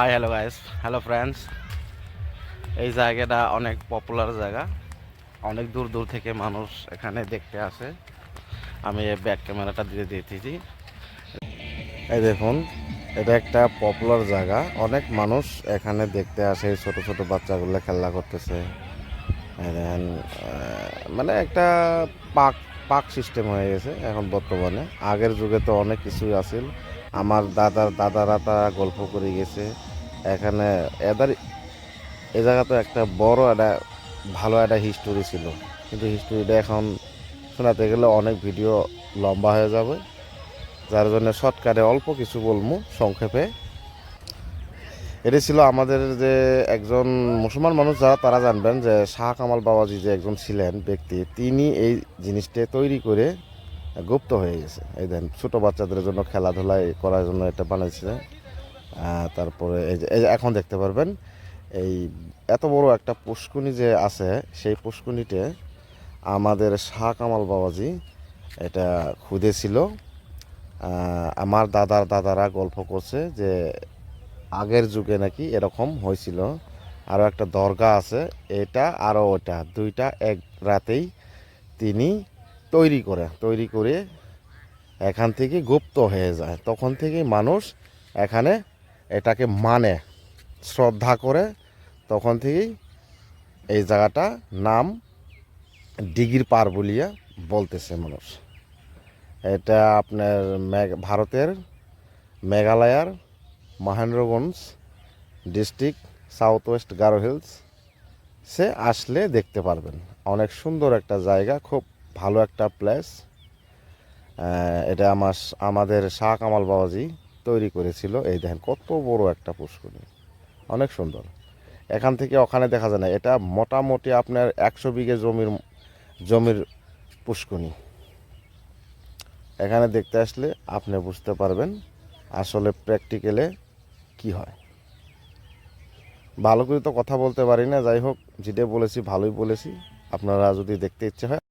Hi hello guys hello friends এই জায়গাটা অনেক পপুলার জায়গা। অনেক দূর দূর থেকে মানুষ এখানে দেখতে আসে। আমি এই ব্যাক ক্যামেরাটা দিয়ে দিতেছি। এই দেখুন, এটা একটা পপুলার জায়গা। অনেক মানুষ এখানে দেখতে আসে, ছোট ছোট বাচ্চাগুলো খেলা করতেছে। মানে একটা পার্ক পার্ক সিস্টেম হয়ে গেছে এখন বর্তমানে। আগের যুগে তো অনেক কিছুই আছিল। আমার দাদার, দাদারা তারা গল্প করে গেছে। এখানে এদের এ জায়গাতে একটা বড় একটা ভালো একটা হিস্টোরি ছিল। কিন্তু হিস্টোরিটা এখন শোনাতে গেলে অনেক ভিডিও লম্বা হয়ে যাবে। যার জন্য শর্টকাটে অল্প কিছু বলব সংক্ষেপে। এটি ছিল আমাদের যে একজন মুসলমান মানুষ যারা তারা জানবেন যে শাহ কামাল বাবাজি যে একজন ছিলেন ব্যক্তি তিনি এই জিনিসটা তৈরি করে গুপ্ত হয়ে গেছে। এই দেন ছোটো বাচ্চাদের জন্য খেলাধুলায় করার জন্য এটা বানিয়েছে। আহ, তারপরে এই যে এখন দেখতে পারবেন, এই এত বড় একটা পুষ্কুনি যে আছে, সেই পুষ্কুনিতে আমাদের শাহ কামাল বাবাজি এটা খুঁজেছিল। আমার দাদার দাদারা গল্প করছে যে আগের যুগে নাকি এরকম হয়েছিল। আরও একটা দরগা আছে, এটা আরও ওটা, দুইটা এক রাতেই তিনি তৈরি করে তৈরি করে এখান থেকে গুপ্ত হয়ে যায়। তখন থেকেই মানুষ এখানে এটাকে মানে শ্রদ্ধা করে তখন থেকেই এই জায়গাটা নাম ডিগির পার বলিয়া বলতেছে মানুষ। এটা আপনার ভারতের মেঘালয়ার Mahendraganj district, south west Garo hills. সে আসলে দেখতে পারবেন। অনেক সুন্দর একটা জায়গা, খুব ভালো একটা প্লেস। এটা আমার, আমাদের শাহ কামাল বাবাজি তৈরি করেছিল। এই দেখেন কত বড় একটা পুষ্করণী। অনেক সুন্দর। এখান থেকে ওখানে দেখা যায় না, এটা মোটামুটি আপনার একশো বিঘে জমির জমির পুষ্করণী। এখানে দেখতে আসলে আপনি বুঝতে পারবেন আসলে প্র্যাকটিক্যালে কি হয়। ভালো করে তো কথা বলতে পারি না, যাই হোক যেটা বলেছি ভালোই বলেছি। আপনারা যদি দেখতে ইচ্ছে হয়